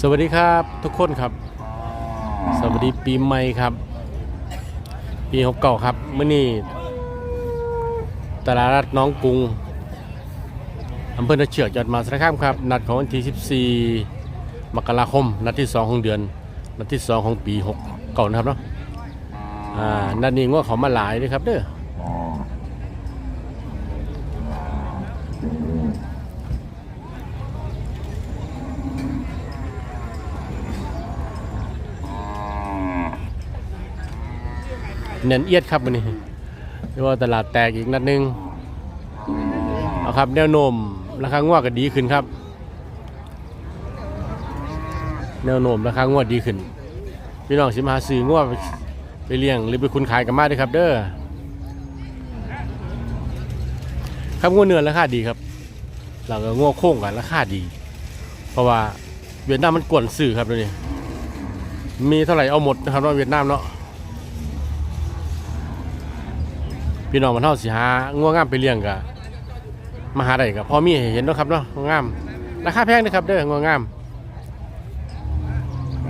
สวัสดีครับทุกคนครับ สวัสดีปีใหม่ครับ ปีหกเก่าครับเมื่อนี้ตลาดนัดน้องกรุงอำเภอนาเชือกจังหวัดมหาสารคามครับ นัดของวันที่ 14 มกราคม นัดที่ 2 ของเดือน นัดที่ 2 ของปี 6 เก่านะครับเนาะอ่านัดนี้ว่าเขามาหลายเลยครับเด้อ เน้นเอียดครับวันนี้เรียกว่าตลาดแตกอีกนัดหนึงเอาครับแนวโน้มราคางวดก็ดีขึ้นครับ แนวโน้มราคางวดดีขึ้น พี่น้องสิมาหาซื้องวดไปเลี้ยงหรือไปคุณขายกันมาด้วยครับ เด้อครับงวดเนื้อราคาดีครับหลังก็งวดโค้งกันราคาดี เพราะว่าเวียดนามมันกวนสื่อครับเดี๋ยวนี้มีเท่าไหร่เอาหมดนะครับว่าเวียดนามเนาะ พี่น้องมันเท่าสิหาง่วงงามไปเลี้ยงกะมาหาได้กับพ่อมีให้เห็นเนาะครับเนาะง่วงงามราคาแพงนะครับเด้อง่วงงาม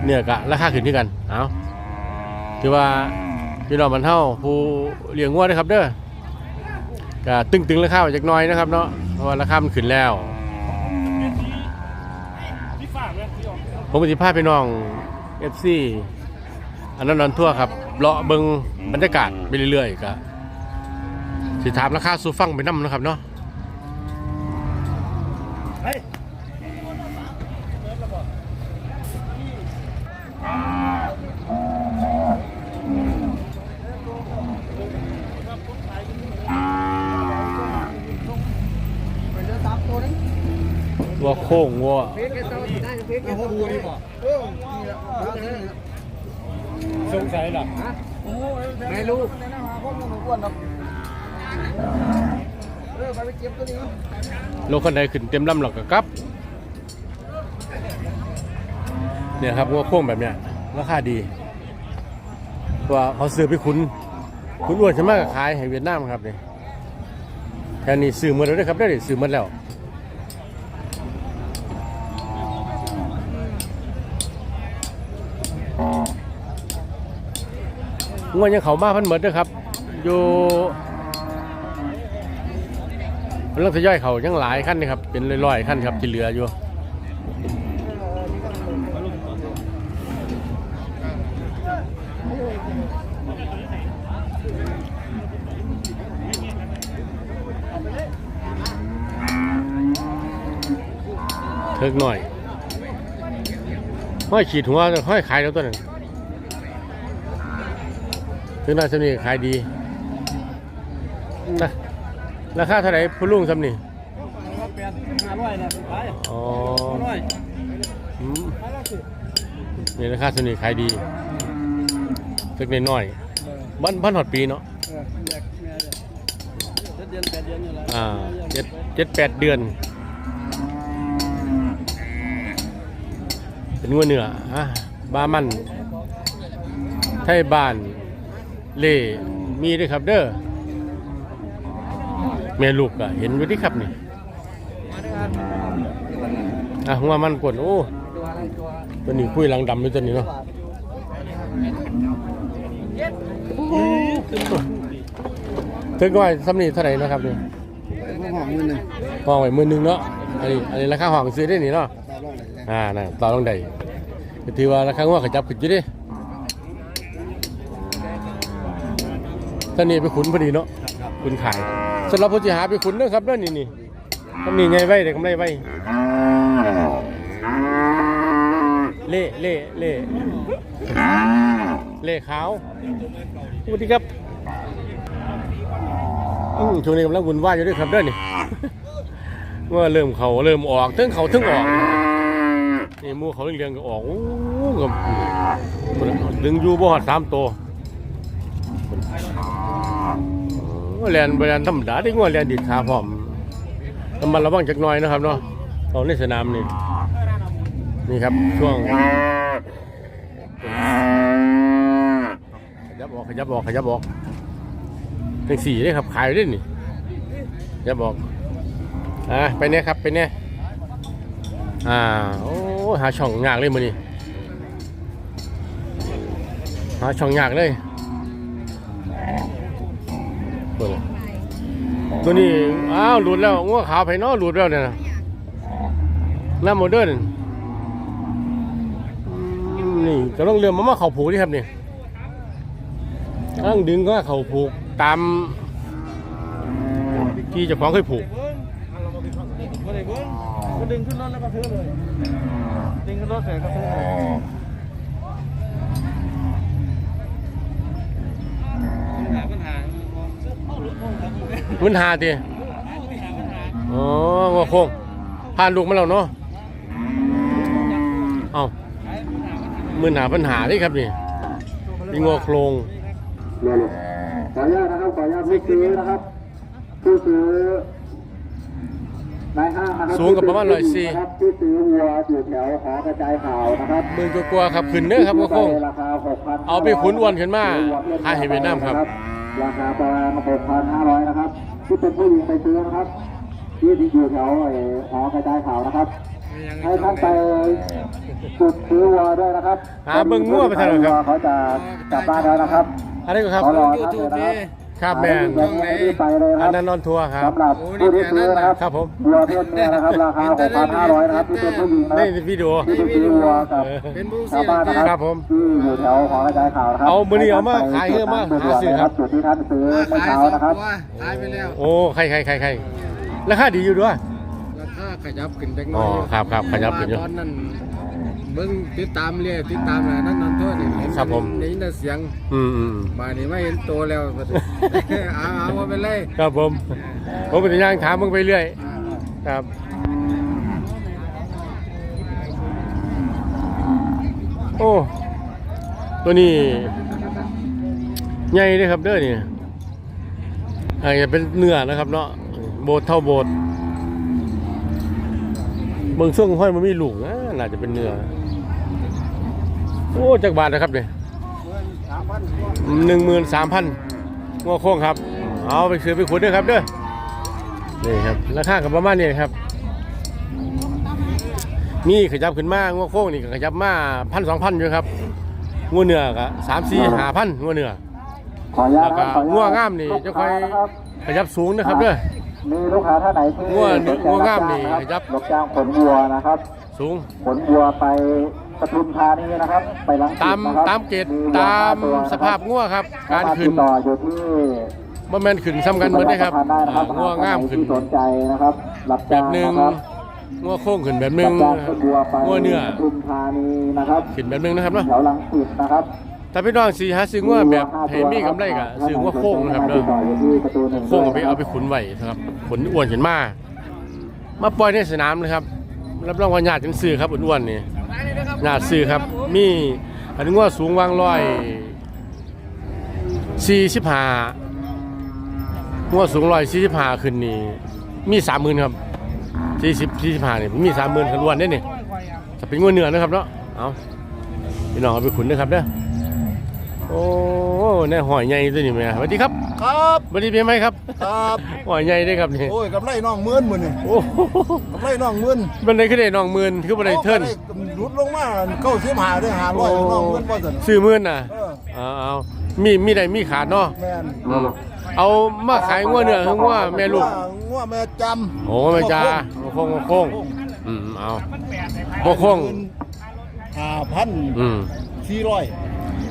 เนี่ยกะราคาขึ้นที่กันเอาถือว่าพี่น้องมันเท่าผู้เลี้ยงง่วงนะครับเด้อกะตึงตึงๆราคาวจักน้อยนะครับเนาะเพราะว่าราคามันขึ้นแล้วผมก็สิพาพี่น้อง FC อันนั้นนอนทั่วครับเลาะเบิงบรรยากาศไปเรื่อยๆกะ สิถามราคาซูฟังไปน้ำนะครับเนาะวัวโค้งวัวสงสัยหรอไม่รู้ เออไปไปเก็บตัวนี้โลคันใดขึ้นเต็มลำหรอกกับ เนี่ยครับวัวโค้งแบบเนี้ยราคาดีเพราะว่าเขาซื้อไปคุณคุณอ้วนใช่ไหมกับขายให้เวียดนามครับเนี่ยแค่นี้ซื้อหมดแล้วเด้ครับได้ซื้อหมดแล้วงวดยังเขามาพันเหมือนด้อครับ อยู่ เรื่องทยอยเขายังหลายขั้นนะครับ เป็นร้อยๆขั้นครับที่เหลืออยู่เทิกหน่อยห้อยขีดหัวห้อยขายแล้วตัวหนึ่งถึงน่าสำนีขายดีนะ ราคาเท่าไหร่ผู้ลุงสำนีแปดห้าร้อยเนี่ยไปอ๋อห้าร้อยอืมไปแล้วสินี่ราคาสำนีขายดีสักนิดหน่อยๆบ้านบ้านหอดปีเนาะเออแยกแม่เดือนเจ็ดเดือนแปดเดือนนี่แหละอ่าเจ็ดเจ็ดแปดเดือน เป็นงัวเนื้อฮะบ้ามันไทยบ้านเล่มีด้วยครับเด้อ แม่ลูกอะเห็นอยู่ที่ครับนี่อะหัวมันกวนโอ้ตัวอะไรตัวตัวนี้คุยหลังดำอยู่ตัวนี้เนาะถึงว่าซ้ำนี่เท่าไหร่นะครับนี่ห้องห้องมือหนึ่งห้องไว้หมื่นหนึงเนาะอันนี้อันนี้ราคาห้องซื้อได้นี่เนาะตาล่องเลยอ่าน่ะต่อลงได้ก็ถือว่าราคางัวขจับขึ้นอยู่ดิท่านนี้ไปขุนพอดีเนาะขุนขาย สำหรับผู้ที่หาไปขุนเด้อครับเด้อนี่นี่ทำนี่ไงไว้เด็กกำไรไว้เล่เล่เล่เล่ขาวสวัสดีครับอืมช่วงนี้กำลังวุ่นวายอยู่ด้วยครับเด้อนี่ว่าเริ่มเขาเริ่มออกทั้งเขาทั้งออกนี่หมูเขาเลี้ยงๆก็ออกโอ้กับดึงอยู่บ่ฮอดสามตัว โอ้แลนบริเวณธรรมดาได้งวแลนดิดขาพร้อมต้องมาระวังจักหน่อยนะครับเนาะเอาในสนามนี่นี่ครับช่วงขยับออกขยับออกขยับออกเป็นสี่เลยครับขายด้วยนี่ขยับออกอะไปเนี่ยครับไปเนี่ยอ่าโอ้หาช่องยากเลยมือนี้หาช่องยากเลย ตัวนี้อ้าวหลุดแล้วงัวขาวไผเนาะหลุดแล้วเนี่ยนะน้ำโมเดิร์นนี่ก็ต้องเรือมามาเขาผูกนี่ครับนี่กำลังดึงก็เขาผูกตามที่เจ้าของเคยผูกก็เลยเบิ้งก็ดึงขึ้นรถแล้วก็ซื้อเลยดึงขึ้นรถเสร็จก็ซื้อเลย มเนี่ยมันหาตีปัญหาปัญหาอ๋องัวโค้งผ่านลูกมาแล้วเนาะเอ้าขายปัญหาปัญหามือหนาปัญหานี่ครับนี่มีงัวโครงเนี่ยเลยขออนุญาตนะครับขออนุญาตผู้ซื้อนะครับผู้ซื้อนายห้างนะครับสูงกับประมาณร้อยสี่นะครับผู้ซื้อวัวอยู่แถวหอกระจายข่าวนะครับหมื่นกว่าๆครับขึ้นเด้อครับงัวโค้งราคาหกพันเอาไปขุนอ้วนขึ้นมาขายให้เวียดนามครับ ราคาประมาณหกพันห้าร้อยนะครับ ที่เป็นผู้หญิงไปซื้อนะครับ ที่ที่อยู่แถวไอ้หอกระจายข่าวนะครับ ให้ท่านไปจุดซื้อวัวด้วยนะครับหาเบิ่งงัวไปเถอะครับ เขาจะกลับบ้านแล้วนะครับ อะไรก็ครับ ขอรอท่านเลยนะครับ ครับแมนยังไม่ได้ไปเลยคอัรันบนั้นนอนทัวร์ครับ สำหรับผู้ที่ซื้อนะครับครับผม วัวเพศเมียนะครับราคา 6,500นะครับที่เป็นผู้หญิงนะในวิดีโอ ที่ไปซื้อวัวกับเป็นผู้ชาวบ้านนะคครัรับบผมที่อยู่แถวของกระจายข่าวนะครับเอามื้อนี้เอามาขายเยอะมากหาซื้อครับ จุดที่ท่านซื้อเมื่อเช้านะครับขายไปแล้วโอ้ใครใครใครใครราคาดีอยู่ด้วย ราคาขยับขึ้นเล็กน้อ๋ออยครับครับขยับขึ้นอยู่ตอนนั้น เบิ่งติดตามเรื่อยติดตามนะนั่นนั่นโทษนี่เห็นครับผม ได้ยินแต่เสียงอืมอืมมานี่ไม่เห็นตัวแล้ว เอาเอาเอาไปเลยครับผมผมเป็นย่างถามมึงไปเรื่อยครับโอ้ตัวนี้ใหญ่เลยครับเด้อนี่อาจจะเป็นเนื้อนะครับเนาะโบดเท่าโบดเบิ่งช่วงห้อยมันมีลูกนะน่าจะเป็นเนื้อ โอ้จากบาทนะครับเนี่ยหนึ่งหมื่นสามพันงอโค้งครับ เอาไปซื้อไปขุดด้วยครับเด้อนี่ครับราคากับประมาณนี้ครับมีขยับขึ้นมางวโค้งนี่ก็ขยับมาพันสองพันอยู่ครับงัวเนื้อก็สามสี่ห้าพันงัวเนื้อขออนุญาตแล้วก็ขออนุญาตงัวงามนี่จะค่อยลูกค้านะครับขยับสูงนะครับเด้อมีลูกค้าท่านไหนที่งัวเนื้อสใจงัวงามนี่รับครับรับจ้างขนวัวนะครับ สูงขนวัวไป ปทุมธานีนะครับ ไปลังสิตตามนะครับตามเกตวัวตามห้ตัวนะครับสภาพงัวครับ การขึ้นสมถติดต่ออยู่ที่บ่แม่นขึ้นซ้ำกันหมดได้ครับสามารถได้อ่านะครับงัวงามขึ้นที่สนใจนะครับรับแบจ้างบหนึ่งนะครับงัวโค้งขึ้นแบบหนึ่รังบจ้างขนวัวไปงัวเนื้อปทุมธานีนะครับขึ้นแบบหนึ่งนะครับเนาะแถวลังสิตนะครับถ้าพี่น้องสีหาซื้องัวแบบให้มีกำไรก็ซื้องัวโค้งนะครับเด้อติดต่ออยู่ที่ประตูหนึ่งโค้งเอาไปเอาไปขุนไว้นะครับขนอ้วนขึ้นมามาปล่อยในสนามนะครับรับรองว่าญาติจังซื้อครับอ้วนๆนี่ ญาติซื้อครับ มีอันนี้ว่าสูงวางร้อยสี่สิบห้างัวสูงร้อยสี่สิบห้าขึ้นนี่ มีสามหมื่นครับสี่สิบสี่สิบห้านี่มีสามหมื่นขันอ้วนได้นี่จะเป็นงัวเนื้อนะครับเนาะเอาพี่น้องเอาไปขุนนะครับเด้อโอ้แน่หอยใหญ่ตัวนี้แม่สวัสดีครับ ครับสวัสดีพี่ไหมครับครับหอยใหญ่ได้ครับนี่โอ้ยกับไรน้องหมื่นมือนี่โอ้โหกับไรน้องหมื่นบันไดขึ้นได้น้องหมื่นคือบันไดเทิร์นอาก็ได้หลุดลงมาเก้าสิบห้าได้ห้าร้อยน้องหมื่นพอสันซื้อหมื่นน่ะเออเอาเอามีมีได้มีขาดเนาะแม่นอืมเอามาขายงัวเนื้อหรืองัวแม่ลูกงัวแม่จำโอ้แม่จ้าโอ้โค้งโอ้โค้งอืมเอาโอ้โค้งห้าพันอืมสี่ร้อย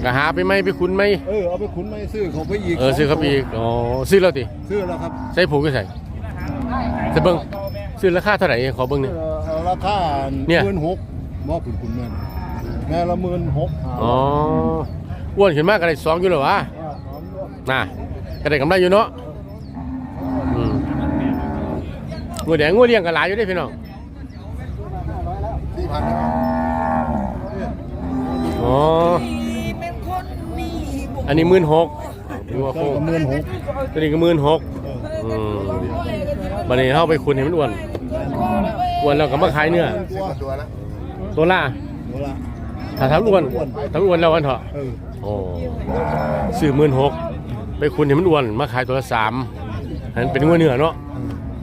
ก็หาไปไหมไปขุนไหมเออเอาไปขุนไม่ซื้อเขาไปอีกเออซื้อครับอีกอ๋อซื้อแล้วติซื้อแล้วครับใส่ผูกก็ใส่จะเบิ้งซื้อราคาเท่าไหร่ขอเบิ้งหนี่อย เออราคาเนี่ย หมื่นหกบ่ขุนขุนแม่นแม่ละหมื่นหกอ๋ออ้วนขึ้นมากก็ได้สองอยู่เหรอวะน่ะก็ได้กำไรอยู่เนาะอืมงูแดงงูเลี้ยงกันหลายอยู่ได้พี่น้องสี่พันอ๋อ อันนี้หมื่นหกดูว่าก็โค้งหมื่นหกตัวนี้ก็หมื่นหกอืมวันนี้เข้าไปคุณเห็นมันอ้วนอ้วนแล้วก็มาขายเนื้อตัวตัวละตัวล่าตัวละถ้าทำอ้วนทำอ้วนแล้ววันเถอะเออโอ้ซื้อหมื่นหกไปคุณเห็นมันอ้วนมาขายตัวละสามอันนั้นเป็นงัวเนื้อเนาะ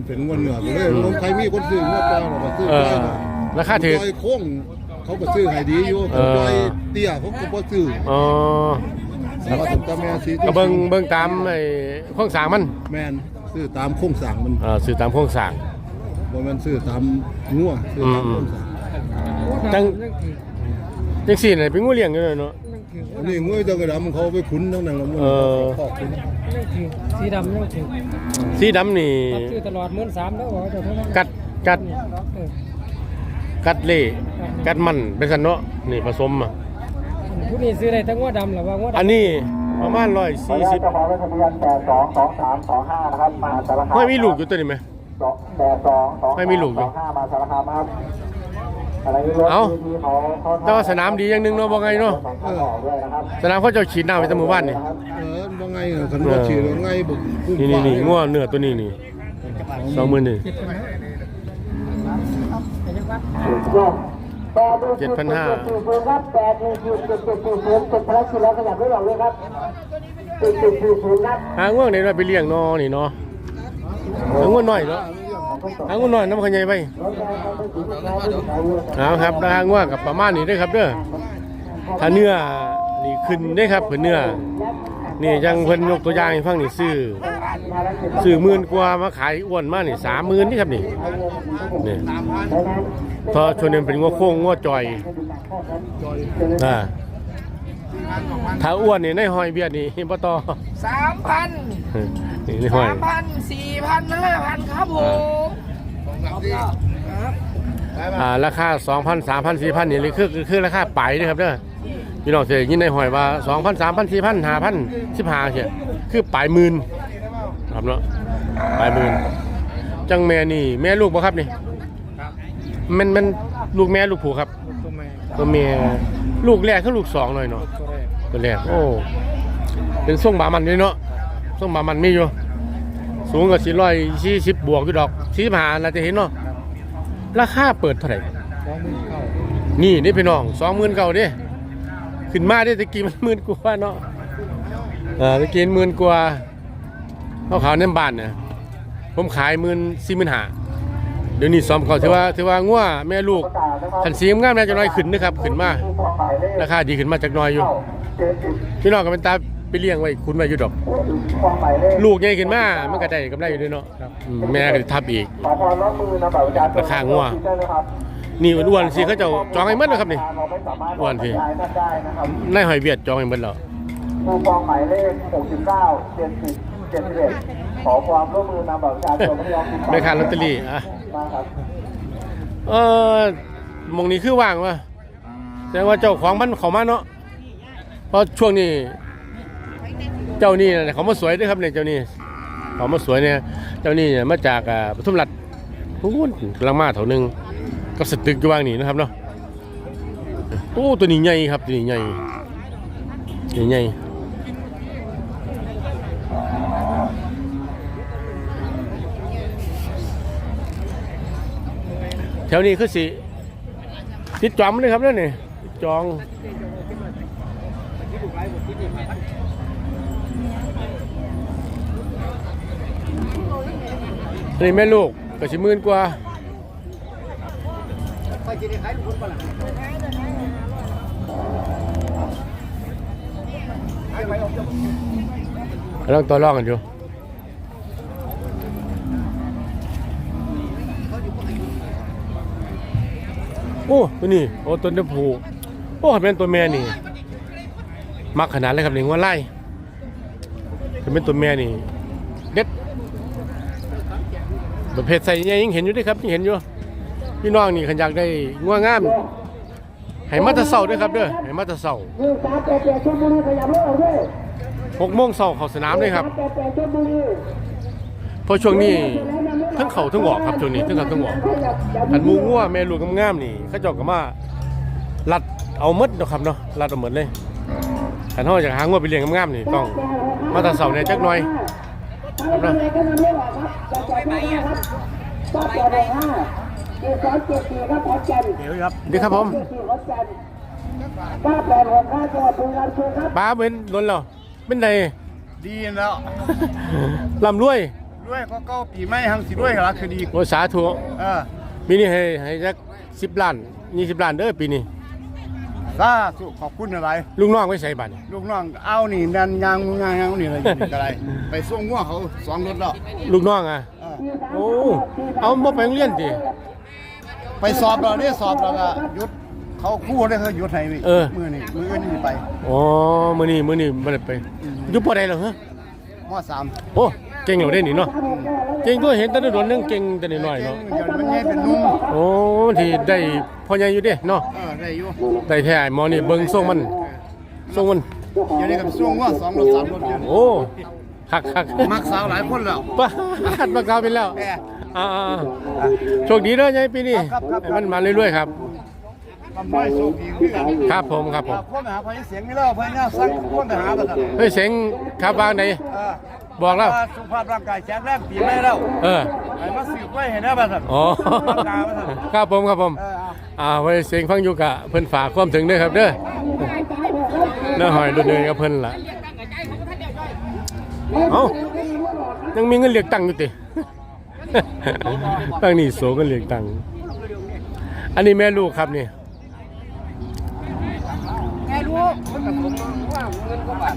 เป็นงวดเหนือไปเลยลงใครมีคนซื้องวดปลาหรอซื้อเอไปอราคาถือลอยโค้งเขาก็ซื้อให้ดีอยู่เออจอยเตี้ยเขาก็บ่ซื้ออ๋อ แต่ว่าตัวแม่สีก็เบิ่งเบิ่งตามไอ้โครงสร้างมันแม่นซื้อตามโครงสร้างมันเอ่อสื่อตามโครงสร้าง บ่แม่นซื้อตามงัวซื้อตามโครงสร้างจัง จังซี่น่ะเป็นงูเลี้ยงอยู่เลยเนาะ อันนี้งัวจังกระดำเขาเอาไปขุนทั้งนั้นละมันเออ ขอบคุณสีดำยังถือสีดำนี่ซื้อตลอดหมื่นสามแล้วบอกว่าเดี๋ยวเท่านั้นกัดกัด เออกัดเล่กัดมันเป็นสันเนาะนี่ผสมอะ ผู้นี้ซื้อได้ทั้งงวดดำหรือว่างวดอันนี้ประมาณขออนุญาต140เจ้าของรถทะเบียนแปดสองสองสามสองห้านะครับมาสารคามไม่มีลูกอยู่ตัวนี้ไหม แปดสองสองไม่มีลูกอยู่สองห้ามาสารคามครับอะไรนี่รถเอ้าที่เขาเขาแต่ว่าสนามดีอย่างหนึงเนาะบ่ไงเนาะเออด้วยนะครับสนามเขาเจ้าฉีดน้ำไปแตะหมู่บ้านนี่ เออบ่ไงอะคันว่าชื่อว่าไงบ่คุ้มนี่นี่นี่งัวเนื้อตัวนี้นี่สองหมื่นนี่ เจ็ดพันห้าครับแปดหนึ่งจุดเจ็ดเจ็ดศูนย์ศูนย์เจ็ดพันสี่ร้อยขยับไม่หลอกเลยครับเจ็ดเจ็ดศูนย์ศูนย์ครับหาง่วงไหนเราไปเลี้ยงนาะนี่เนาะหาง่วงหน้อยเนาะหาง่วงหน้อยน้ำขยายไปเอาครับราคาง่วงกับประมาณนี้เด้อครับเด้อถ้าเนื้อนี่ขึ้นได้ครับเพิ่นเนื้อนี่ยังเพิ่นยกตัวอย่างให้ฟังนี่ซื้อ ซื้อหมื่นกว่ามาขายอ้วนมานี่สามหมื่นนี่ครับนี่นี่เพราะชวนนี้เป็นงัวโค้งงัวจอยอ่าถ้าอ้วนนี่ในหอยเบียดนี่บ่ต่อสามพันนี่ในหอยสามพันสี่พันห้าพันครับผมอ่าราคา2,000 3,000 4,000นี่เลยคือคือคือราคาไปเด้อครับเด้อพี่น้องเสียยินในหอยว่า2,000 3,000 4,000 5,000 15เสียคือปลายหมื่น ครับเนาะปลายหมื่นจังแม่นี่ แม่ลูกบ่ครับนี่มันมันลูกแม่ลูกผู้ครับตัวแม่ตัวแม่ลูกแรกคือลูกสองหน่อยเนาะตัวแรกตัวแรกโอ้เป็นทรงบามันด้วยเนาะทรงบามันมีอยู่สูงกว่า440บวกอยู่ดอก45น่าจะเห็นเนาะราคาเปิดเท่าไหร่สองหมื่นเก้านี่นี่พี่น้องสองหมื่นเก่าดิขึ้นมาได้ตะกี้มันหมื่นกว่าเนาะอ่าตะกี้หมื่นกว่าเขาขาวเน้นบ้านเนี่ยผมขายหมื่นสี่หมื่นห้าเดี๋ยวนี้ซ้อมเขาถือว่าถือว่างัวแม่ลูกขันสีงามน่าจะน้อยขึ้นนะครับขึ้นมาราคาดีขึ้นมาจากน้อยอยู่พี่น้องก็เป็นตาไปเลี้ยงไว้คุณไว้อยู่ดอก ลูกใหญ่ขึ้นมามันก็ได้กำไรอยู่ด้วยเนาะแม่ก็จะทับอีกขอพรน้องมือนะแบบประชานราคางัวนี่อ้วนสิเขาจะจองให้หมดแล้วครับนี่อ้วนพี่จ่ายท่านได้นะครับนายหอยเวียดจองให้หมดแล้วคูปองหมายเลข69 70 71ขอความร่วมมือนำบัตรประชาชนไม่ยอมติดต่อไม่ขาดลอตเตอรี่อะ มาครับเออหมองนี้คือว่างวะแสดงว่าเจ้าของมันเขามาเนาะเพราะช่วงนี้ เจ้านี่น่ะเขามาสวยด้วยครับเนี่ยเจ้านี่เขามาสวยเนี่ยเจ้านี่เนี่ยมาจากอ่าปทุมรัฐพูนกำลังมาเถานึงก็สตึกอยู่ว่างนี่นะครับเนาะโอ้ตัวนี้ใหญ่ครับตัวนี้ใหญ่ใหญ่ใหญ่ แถวนี้คือสิติดจอมเลยครับนี่ยนี่จองอันนี้แม่ลูกก็สิหมื่นกว่าลองตัวลองกันอยู่ โอ้ตัวนี้โอ้ตัวเดียวผูโอ้เป็นตัวแม่นี่ มักขนาดเลยครับนี่ว่าไล่เป็นตัวแม่นี่เด็ดประเภทใส่เนี่ยยังเห็นอยู่ด้วยครับยังเห็นอยู่พี่น้องนี่ขันอยากได้ง่วงงามให้มาตะเสาด้วยครับเด้อให้มาตะเสาหนึ่งสามแปดแปดชลบุรีขยับรถออกด้วยหกโมงเสาเข้าสนามเลยครับเพราะช่วงนี้ ทั้งเขาทั้งออกครับช่วงนี้ทั้งเขาทั้งออกอันหมูง่วแม่ลูกงามๆนี่เขาเจอกกันมาลัดเอาหมดเนาะครับเนาะลัดเอาหมดเลยขันห้อจากหาง่วไปเลี้ยงงามๆนี่ต้องมาแตะเสาเนี่ยจักหน่อยครับนะอะไรก็นำไม่หรอกครับจะจ่ายไม่ได้ครับก็แปดหนึ่งห้าเจ็ดสองเจ็ดสี่ครับขอนแก่นเดี๋ยวครับผมเจ็ดสี่ขอนแก่นเก้าแปดหกห้าจังหวัดบุรีรัมย์เชิญครับป้าเป็นล้นแล้วเป็นไงดีแล้วลำรวย ด้วยก็เก้าปีไม่หังสิด้วยเหรอคือดีโอ้สาธุเออปีนี้ให้ให้จักสิบล้านยี่สิบล้านเด้อปีนี้สาธุขอบคุณอะไร ลูกน้องไว้ใส่บัตรลูกน้องเอานี่ดันยางยางยางนี่อะไรนี่อะไร ไปส่งงัวเขาสองรถแล้วลูกน้องอะเออโอ้เอาบ่ไปโรงเรียนติไปสอบเราเนี่ยสอบเราก็หยุดเขาคู่ได้เขาหยุดให้มือนี่มืออื่นนี่ไปอ๋อมื้อนี้มื้อนี้บ่ได้ไปอยู่ปอใดแล้วฮะมสามโอ้เก่งแล้วเด้นี่เนาะเก่งตัวเห็นแต่โดนๆนึงเก่งแต่น้อยๆเก่งเนาะเดี๋ยวมันใหญ่เป็นนุ่มโอ้ที่ได้พ่อใหญ่อยู่เด้เนาะเออได้อยู่ได้แท้หมอนี่เบิ่งทรงมันทรงมันเดี๋ยวนี้กับส่งงัวสองรถสามรถโอ้คักคักมักสาวหลายคนแล้วป้าดบักกาวไปแล้วอ่าโชคดีเด้อยายปีนี้มันมาเรื่อยๆครับทำไม่สุขอีกคือกันครับผมครับผมคนหาพยเสียงนี่แล้วพยเนี่ยสั่งคนไปหาบัดนั้นเฮ้ยเสียงครับวางไหน บอกแล้วว่าสุขภาพร่างกายแข็งแรงปีใหม่แล้วเออ ไอ้มาสืบไว้เห็นได้บัดนั้นอ๋อ ร่างกายบัดนั้นครับผมครับผม เออเอาอ่าไว้เสียงฟังอยู่กะเพิ่นฝากความถึงเด้อครับเด้อเน้าหอยดุนเดินกับเพิ่นล่ะเอ้ายังมีเงินเรียกตังค์อยู่ติ ตั้งนี่โสเงินเรียกตังค์อันนี้แม่ลูกครับนี่ แกรู้มันกับผมว่าเงินก็บาท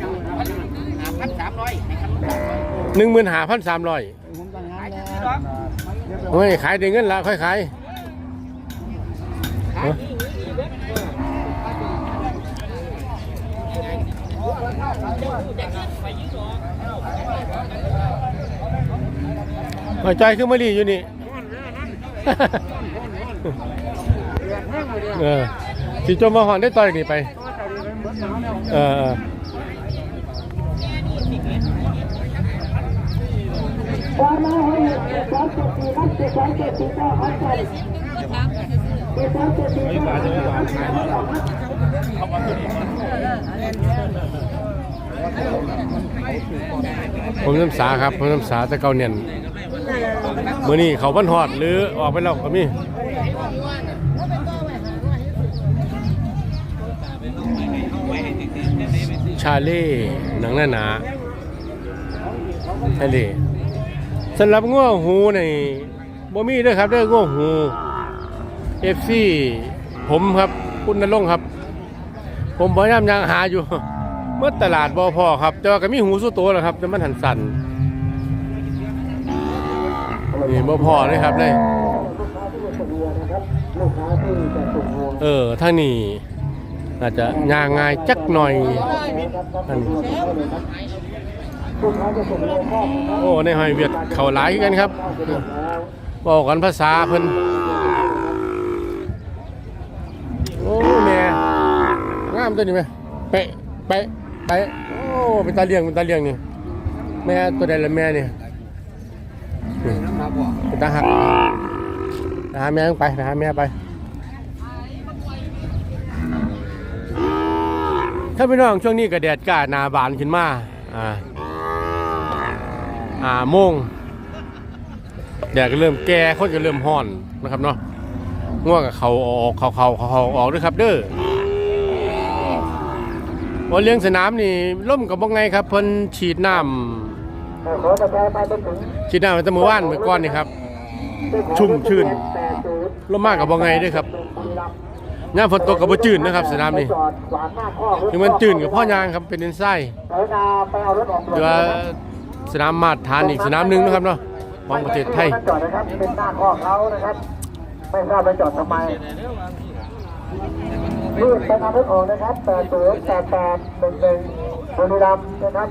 พันสามร้อยหนึ่งหมื่นห้าพันสามร้อยขายที่ร้านเฮ้ยขายได้เงินละค่อยขายเอ้าหัวใจขึ้นมาดีอยู่นี่ เออสิจมมาหอนได้ต่อยนี่ไป เออ เออผมน้ำสาครับผมน้ำสาแต่เก่าเนียนมื่อนี้เขาบ้านหอดหรือออกไปแล้วก็มีชาเล่หนังหน้าหนาชาเล่ำหรับง้อหูในบ่มีด้วยครับเด้อง้อหูเอฟซีผมครับคุณนรงครับ ผมพยายามยังหาอยู่ เมื่อตลาดบ่พอครับ แต่ว่าก็มีหูสู้ตัวแหละครับ แต่มันหันสั่นนี่บ่พอเลยครับเลยเออทางนี้อาจจะยางง่ายจักหน่อยอันนี้ โอ้ในหอยเวียดเขาหลายกันครับบอกกันภาษาเพิ่นโอ้แม่งามตัวนี้ไหมเป๊ะเป๊ะเป๊ะโอ้เป็นตาเลี้ยงเป็นตาเลี้ยงนี่แม่ตัวใดละแม่นี่เป็นตาหักไปหาแม่ต้องไปไปหาแม่ไปถ้าพี่น้องช่วงนี้ก็แดดกล้าหนาบานขึ้นมาอ่า อ่าโมงแดดก็เริ่มแก่คนก็เริ่มห้อนนะครับเนาะง่วงกับเขาออกเขาเขาเขาออกด้วยครับ เด้อว่าเลี้ยงสนามนี่ล่มกับบ่ไงครับเพิ่นฉีดน้ำฉีดน้ำมาตั้งเมื่อวานเมื่อก่อนนี่ครับ ชุ่มชื่นล่มมากกับบ่ไงด้วยครับย่ามฝนตกกับบ่จืดนะครับสนามนี่ถึงมันจืดกับพ่อยางครับเป็นดินไส้เดี๋ยว สนามมาตรฐานอีกสนามหนึ่งนะครับเนาะของประเทศไทยจอดนะครับเป็นหน้าข้อเขานะครับไม่ทราบไปจอดทำไมรูดไปทางรถออกนะครับแปดศูนย์แปดแปดหนึ่งหนึ่งบุรีรัมย์นะครับ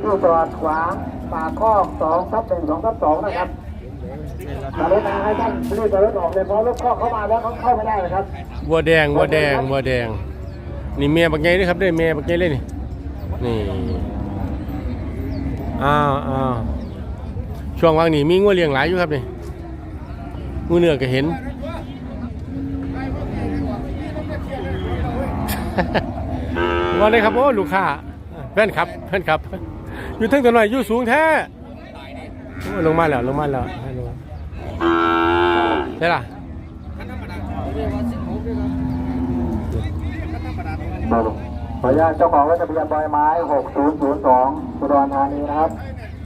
ที่จอดขวางปากข้อสองทับหนึ่งสองทับสองนะครับกรุณาให้ท่านรีบจะรถออกเลยเพราะรถข้อเข้ามาแล้วเขาเข้าไม่ได้นะครับวัวแดงวัวแดงวัวแดงนี่เมียบักไงนี่ครับได้เมียบักไงเลยนี่นี่ อ้าวอ้าวช่วงว่างนี้มีงัวเลี้ยงหลายอยู่ครับนี่งูเนื้อก็เห็น ว่าเลยครับโอ้ลูกค้าแฟนครับแฟนครับ อยู่ทั้งตัวหน่อยอยู่สูงแท้ลงมาแล้วลงมาแล้วใช่ล่ะขออนุญาตเจ้าของรถทะเบียนบอยไม้ 6002 อุดรธานีนะครับ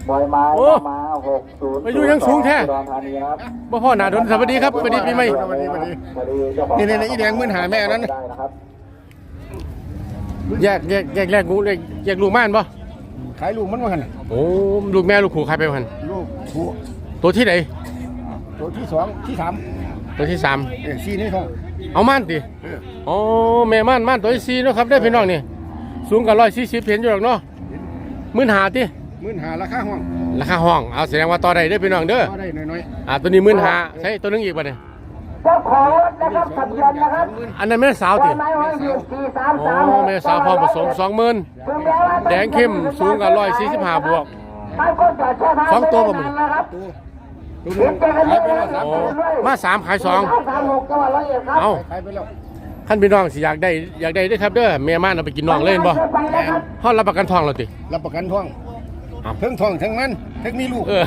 บอยไม้โอ้มา60อายุยังสูงแท้ อุดรธานีนะครับบ่พ่อหนาดนสวัสดีครับสวัสดีปีใหม่ สวัสดีสวัสดีพอดีเจ้าของนี่นี่นี่อีแดงมื่นหาแม่นั้น ได้นะครับแยกแยกแยกแยกลูกแยกแยกลูกม่านปะขายลูกมันว่าหั่นน่ะโอ้ลูกแม่ลูกขู่ใครไปพันลูกผู้ตัวที่ไหนตัวที่สองที่สามตัวที่สามเออสี่นี่ท้องเอาม่านติเอออ๋อแม่ม่านม่านตัวที่สี่เนาะครับได้อพี่น้องนี่สูงกับร้อยสี่สิบเห็นอยู่หรอกเนาะ มื่นหาติมื่นหาราคาห้องราคาห้อง เอาแสดงว่าต่อได้เด้อพี่น้องเด้อก็ได้น้อยอ่าตัวนี้มื่นหาใช่ตัวนึงอีกป่ะเนี่ยเจ้าของรถนะครับทะเบียนนะครับอันนั้นไม่ได้สาวติไม้ห้อยอยู่สี่สามโอ้สามหกแม่สาวพอผสมสองหมื่นถึงแล้วว่าแดงเข้มสูงกับร้อยสี่สิบห้าบวกท่านก็จอดแช่ทางสองตัวบ่มึงนะครับๆตัวตัวเห็นี้นใจกันขายเยไปอะแล้วนะคสารัมบตัวมาสามขายสองสามหกจังหวัดร้อยเอ็ดครับเอา ขายไปแล้วท่านพี่น้องสิอยากได้อยากได้เด้อครับเด้อแม่ม่านเอาไปกินน้องเล่นบ่ไปนะครับห้องรับประกันทองเราติ รับประกันท้องเอาทั้งท้องทั้งมันทั้งมีลูก เออ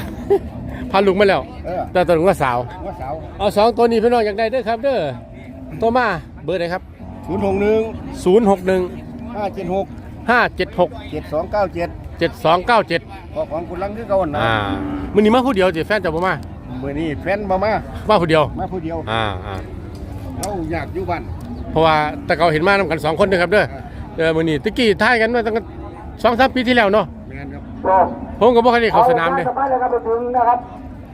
พาลุงมาแล้ว เออ แต่ตัวลุงว่าสาว ว่าสาวเอาสองตัวนี้พี่น้องอยากได้เด้อครับเด้อตัวมาเบอร์ไหนครับ ศูนย์หกหนึ่งศูนย์หกหนึ่งห้าเจ็ดหกห้าเจ็ดหกเจ็ดสองเก้าเจ็ดเจ็ดสองเก้าเจ็ดขอของคุณลังคือเก่านะอ่ามื้อนี้มาผู้เดียวสิแฟนจะบ่มาเมื่อนี้แฟนมามามาผู้เดียว มาผู้เดียว อ่าอ่าเราอยากอยู่บ้าน เพราะว่าแต่เขาเห็นมานํกันสองคนเด้อครับเด้อเออมื้อนี้ตะกี้ท่ายกันมาตั้งแต่สองสามปีที่แล้วเนาะแมนครับผมก็บ่เคยได้เข้าสนามเด้สบายเลยครับไปถึงนะครับ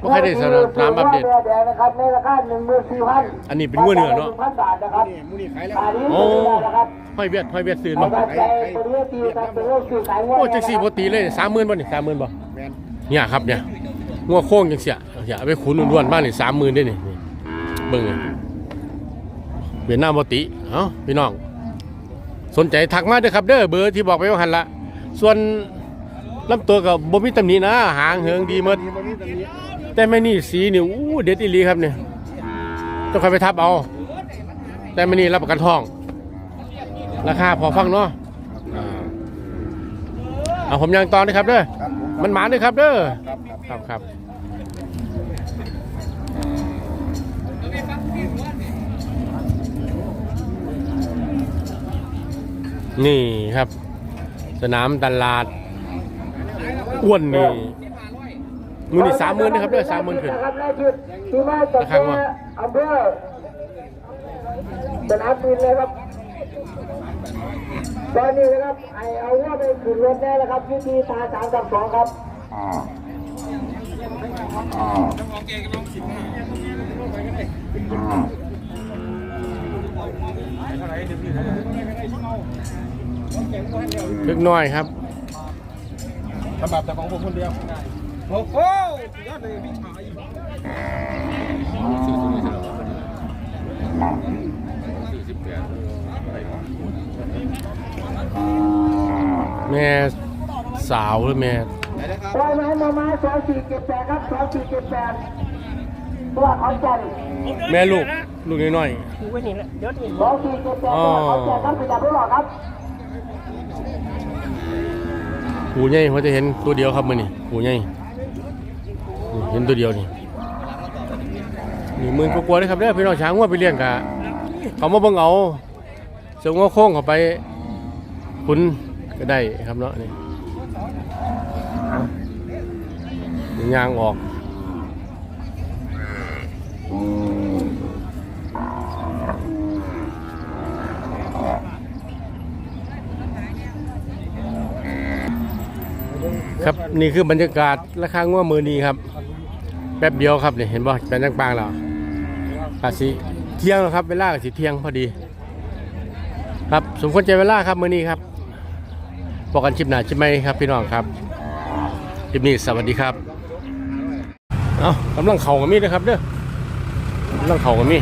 บ่เคยได้สนามอัปเดตแดงนะครับในราคาหนึ่งหมื่นสี่พันอันนี้เป็นงัวเนื้อเนาะพันบาทนะครับนี่มูนี่ขายแล้วอันนี้โอ้นะครับห้อยเวียดห้อยเวียดซื้อเอาเนาะไปใจตัวนี้ตีกันเป็นเรื่องสื่อสายงโอ้จังสี่บ่ตีเลย30,000บ่นี่30,000บ่แมนเนี่ยครับเนี่ยงัวโค้งจังเสียอย่าเอาไปขุนอ้วนๆบ้านนี่30,000ได้นี่นี่เบิ่ง เลยเวียดนามบติเอ้าพี่น้อง สนใจทักมาเด้อครับเด้อเบอร์ที่บอกไปว่าหันละส่วนลำตัวก็บ่มีตำหนินะ หางเหิงดีหมดแต่แม่นี่สีนี่อู้เด็ดอีหลีครับเนี่ยต้องคอยไปทับเอา แต่แม่นี่รับประกันทอง ราคาพอฟังเนาะเอาผมยังตอนนะครับเด้อมันหมาด้วยครับเด้อครับครับครับครับ นี่ครับ สนามตลาดอ้วนนี่มือนี่สามหมื่นนะครับเด้อสามหมื่นขึ้นนะครับในจุดที่ว่าจะราคาเป็นว่าอำเภอสนามบินเลยครับตอนนี้นะครับไอเอาว่าไปขึ้นรถได้แล้วครับที่ทีตาสามกับสองครับ เล็กน้อยครับฉบับแต่ของผมคนเดียวโอ้โหสุดยอดเลยพี่ชายแม่สาวหรือแม่ปล่อยไม้มาไม้สองสี่เจ็ดแปดครับสองสี่เจ็ดแปดตัวขอนแก่น แม่ลูกลูกน้อยสองสี่เจ็ดแปดตัวขอนแก่นครับประจับรู้หรอครับๆหูใหญ่เขาจะเห็นตัวเดียวครับมือนี่หูใหญ่นี่เห็นตัวเดียวนี่นี่หมื่นกว่าๆเลยครับเด้อพี่น้องช้างว่าไปเลี้ยงกะเขามาเบิ่งเอาเสือง้อโค้งเขาไปคุณก็ได้ครับเนาะนี่นี่ยางออก ครับนี่คือบรรยากาศราคางัวมือนี้ครับ แป๊บเดียวครับเนี่ยเห็นบ่เป็นจังปางแล้วกะสิเที่ยงแล้วครับเวลากสิเที่ยงพอดี ครับสมควรใจเวลาครับมือนี้ครับบอกกันชิปหนาชิปไหมครับพี่น้องครับคลิปนี้สวัสดีครับเอากำลังเข่ากันมีดนะครับเด้อ นั่งเขากันมี